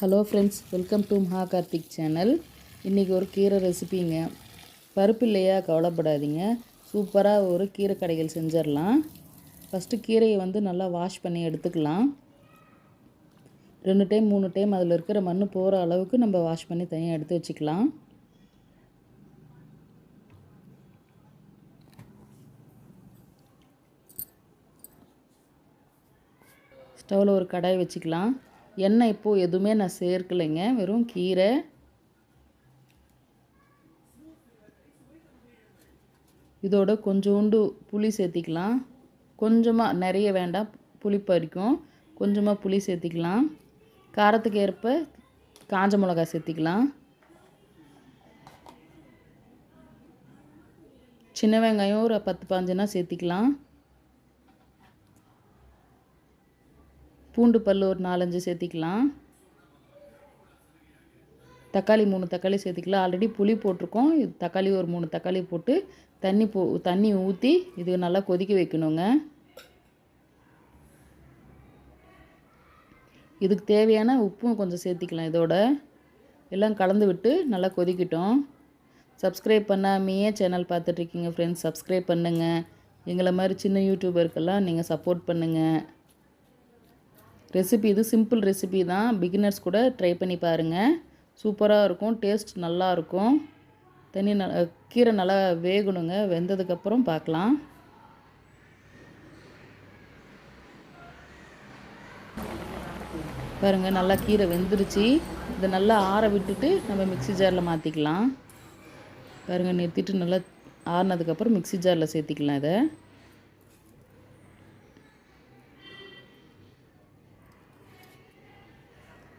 Hello friends welcome to மகா Karthik channel இன்றைக்கி ஒரு கீரை ரெசிபிங்க பருப்பு இல்லையா கவலைப்படாதீங்க. சூப்பராக ஒரு கீரை கடைகள் செஞ்சிடலாம். ஃபஸ்ட்டு கீரையை வந்து நல்லா வாஷ் பண்ணி எடுத்துக்கலாம். ரெண்டு டைம் மூணு டைம் அதில் இருக்கிற மண் போகிற அளவுக்கு நம்ம வாஷ் பண்ணி தனியாக எடுத்து வச்சுக்கலாம். ஸ்டவ்வில் ஒரு கடாய் வச்சுக்கலாம். எண்ணெய் இப்போது எதுவுமே நான் சேர்க்கலைங்க. வெறும் கீரை. இதோட கொஞ்சோண்டு புளி சேர்த்திக்கலாம். கொஞ்சமாக நிறைய வேண்டாம் புளி பறிக்கும் கொஞ்சமாக புளி சேர்த்திக்கலாம். காரத்துக்கு ஏற்ப காஞ்ச மிளகா சேர்த்திக்கலாம். சின்ன வெங்காயம் ஒரு பத்து பாஞ்சுனா சேர்த்திக்கலாம். பூண்டு பல் ஒரு நாலஞ்சு சேர்த்திக்கலாம். தக்காளி மூணு தக்காளி சேர்த்திக்கலாம். ஆல்ரெடி புளி போட்டிருக்கோம். இது தக்காளி ஒரு மூணு தக்காளி போட்டு தண்ணி போ தண்ணி ஊற்றி இது நல்லா கொதிக்க வைக்கணுங்க. இதுக்கு தேவையான உப்பும் கொஞ்சம் சேர்த்திக்கலாம் இதோட. எல்லாம் கலந்து விட்டு நல்லா கொதிக்கட்டும். சப்ஸ்கிரைப் பண்ணாமையே சேனல் பார்த்துட்ருக்கீங்க ஃப்ரெண்ட்ஸ் சப்ஸ்கிரைப் பண்ணுங்கள் எங்களை மாதிரி சின்ன யூடியூபருக்கெல்லாம் நீங்கள் சப்போர்ட் பண்ணுங்கள் ரெசிபி இது சிம்பிள் ரெசிபி தான். பிகினர்ஸ் கூட ட்ரை பண்ணி பாருங்கள் சூப்பராக இருக்கும் டேஸ்ட் நல்லா இருக்கும். தண்ணி ந கீரை நல்லா வேகணுங்க. வெந்ததுக்கப்புறம் பார்க்கலாம் பாருங்கள் நல்லா கீரை வெந்துருச்சு. இதை நல்லா ஆற விட்டுட்டு நம்ம மிக்ஸி ஜாரில் மாற்றிக்கலாம் பாருங்கள் நிறுத்திட்டு நல்லா ஆறினதுக்கப்புறம் மிக்ஸி ஜாரில் சேர்த்திக்கலாம் இதை.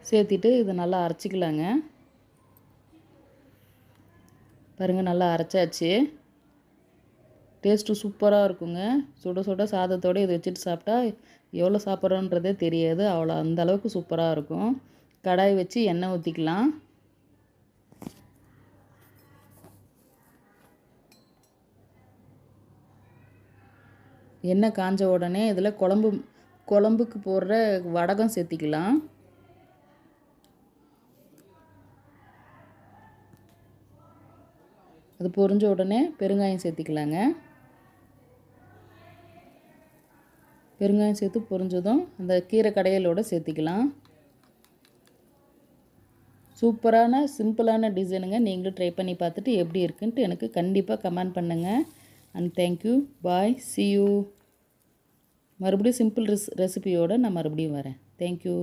சேர்த்திட்டு இதை நல்லா அரைச்சிக்கலாங்க. பாருங்கள் நல்லா அரைச்சாச்சு. டேஸ்ட்டு சூப்பராக இருக்குங்க. சுட சுட சாதத்தோடு இதை வச்சுட்டு சாப்பிட்டா எவ்வளோ சாப்பிட்றோன்றதே தெரியாது. அவ்வளோ அந்த அளவுக்கு சூப்பராக இருக்கும். கடாய் வச்சு எண்ணெய் ஊற்றிக்கலாம் எண்ணெய் காஞ்ச உடனே இதில் குழம்பு குழம்புக்கு போடுற வடகம் சேர்த்திக்கலாம். அது பொரிஞ்ச உடனே பெருங்காயம் சேர்த்திக்கலாங்க. பெருங்காயம் சேர்த்து பொரிஞ்சதும் அந்த கீரை கடையலோடு சேர்த்திக்கலாம். சூப்பரான சிம்பிளான டிசைனுங்க. நீங்களும் ட்ரை பண்ணி பார்த்துட்டு எப்படி இருக்குன்ட்டு எனக்கு கண்டிப்பாக கமெண்ட் பண்ணுங்கள் and thank you bye see you மறுபடியும் சிம்பிள் ரெஸ் ரெசிபியோடு நான் மறுபடியும் வரேன். தேங்க்யூ